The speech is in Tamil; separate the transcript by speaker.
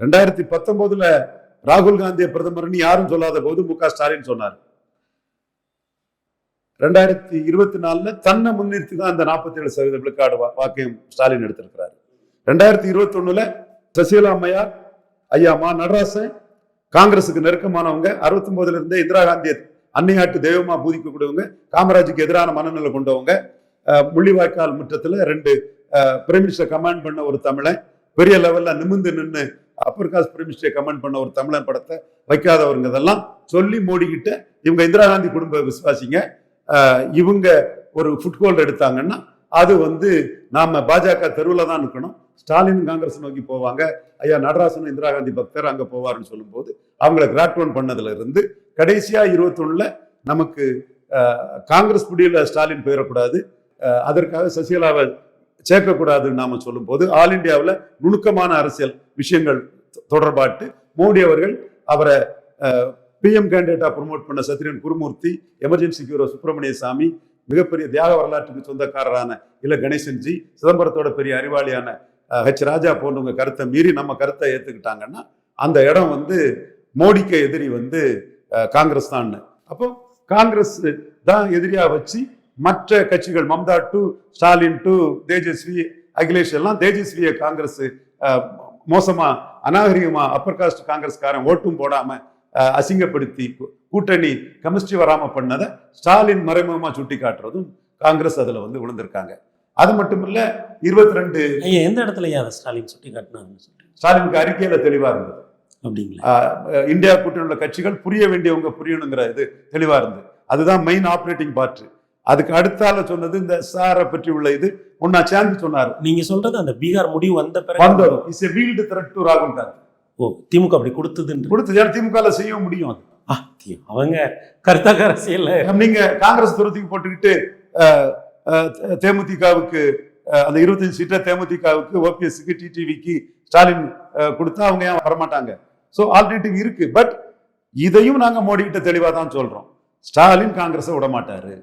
Speaker 1: ரெண்டாயிரத்தி பத்தொன்பதுல ராகுல் காந்தியை பிரதமர்னு யாரும் சொல்லாத போது மு க ஸ்டாலின் சொன்னார். ரெண்டாயிரத்தி இருபத்தி நாலுல தன்னை முன்னிறுத்தி தான் அந்த நாற்பத்தி ஏழு சதவீத விழுக்காடு வா- வாக்கையும் ஸ்டாலின் எடுத்திருக்கிறாரு. ரெண்டாயிரத்தி இருபத்தி ஒண்ணுல சசிகலா அம்மையார் ஐயா மா நடராசன் காங்கிரசுக்கு நெருக்கமானவங்க அறுபத்தி ஒன்பதுல இருந்தே இந்திரா காந்தியை அன்னையாட்டு தெய்வமா பூதிக்கக்கூடியவங்க காமராஜுக்கு எதிரான மனநிலை கொண்டவங்க அஹ், முள்ளிவாய்க்கால் முற்றத்துல ரெண்டு பிரைம் மினிஸ்டர் கமாண்ட் பண்ண ஒரு தமிழன் பெரிய லெவல்ல நிமிந்து நின்று அப்பர் காஸ்ட் பிரைம் கமெண்ட் பண்ண ஒரு தமிழன் படத்தை வைக்காதவங்க இதெல்லாம் சொல்லி மோடிக்கிட்ட இவங்க இந்திரா காந்தி குடும்ப விசுவாசிங்க. இவங்க ஒரு ஃபுட்ஹோல்டு எடுத்தாங்கன்னா அது வந்து நாம பாஜக தெருவில் தான் இருக்கணும் ஸ்டாலின் காங்கிரஸ் நோக்கி போவாங்க. ஐயா நடராசன் இந்திரா காந்தி பக்தர் அங்கே போவாருன்னு சொல்லும்போது அவங்கள கிராட்வன் பண்ணதுல இருந்து கடைசியாக இருபத்தொன்னில் நமக்கு காங்கிரஸ் பிடியில் ஸ்டாலின் போயிடக்கூடாது. அதற்காக சசிகலாவை சேர்க்கக்கூடாதுன்னு நாம சொல்லும்போது ஆல் இந்தியாவில் நுணுக்கமான அரசியல் விஷயங்கள் தொ- தொடர்பாட்டு மோடி அவர்கள் அவரை பிஎம் கேண்டிடேட்டா ப்ரொமோட் பண்ண சத்ரியன் குருமூர்த்தி எமர்ஜென்சி ஹீரோ சுப்பிரமணிய சாமி மிகப்பெரிய தியாக வரலாற்றுக்கு சொந்தக்காரரான இல கணேசன்ஜி சிதம்பரத்தோட பெரிய அறிவாளியான ஹெச் ராஜா போன்றவங்க கருத்தை மீறி நம்ம கருத்தை ஏத்துக்கிட்டாங்கன்னா அந்த இடம் வந்து மோடிக்கு எதிரி வந்து காங்கிரஸ் தான் அப்போ காங்கிரஸ் தான் எதிரியா வச்சு மற்ற கட்சிகள் மம்தா டு ஸ்டாலின் டு தேஜஸ்வி அகிலேஷ் எல்லாம் தேஜஸ்வியை காங்கிரஸ் மோசமா அநாகரிகமா அப்பர் காஸ்ட் காங்கிரஸ்காரன் ஓட்டும் போடாம அசிங்கப்படுத்தி கூட்டணி கெமிஸ்ட்ரி வராம பண்ணதை ஸ்டாலின் மறைமுகமா சுட்டி காட்டுறதும் காங்கிரஸ் அதுல வந்து விழுந்திருக்காங்க அது மட்டும் இல்ல இருபத்தி ரெண்டு
Speaker 2: ஐயா எந்த இடத்துல அதை ஸ்டாலின் சுட்டி சொல்றீங்க?
Speaker 1: ஸ்டாலினுக்கு அறிக்கையில தெளிவா இருந்தது.
Speaker 2: அப்படிங்களா?
Speaker 1: இந்தியா கூட்டணி உள்ள கட்சிகள் புரிய வேண்டியவங்க புரியணுங்கிற இது தெளிவா இருந்தது. அதுதான் மெயின் ஆப்ரேட்டிங் பார்ட் அதுக்கு அடுத்தால சொன்னது இந்த சாரை பற்றி உள்ள இது. ஒன்னா சேர்ந்து சொன்னார்.
Speaker 2: நீங்க சொல்றது அந்த பீகார் முடிவு வந்த பிறகு.
Speaker 1: வந்ததும். Is a wield threat to ராகுல் காந்தி
Speaker 2: ஓ திமுக அப்படி கொடுத்ததுன்னு
Speaker 1: கொடுத்து ஏன்னா திமுக செய்ய முடியும் அது?
Speaker 2: அவங்க கருத்தாக அரசியல்ல.
Speaker 1: நீங்க காங்கிரஸ் துரத்துக்கு போட்டுக்கிட்டு தேமுதிகவுக்கு அந்த இருபத்தஞ்சு சீட்டை தேமுதிகவுக்கு ஓபிஎஸ்க்கு டிடிவிக்கு ஸ்டாலின் கொடுத்தா அவங்க ஏன் வரமாட்டாங்க? ஸோ ஆல்டர்னேட்டிவ் இருக்கு. பட் இதையும் நாங்க மோடி கிட்ட தெளிவா தான் சொல்றோம். ஸ்டாலின் காங்கிரஸை விட மாட்டாரு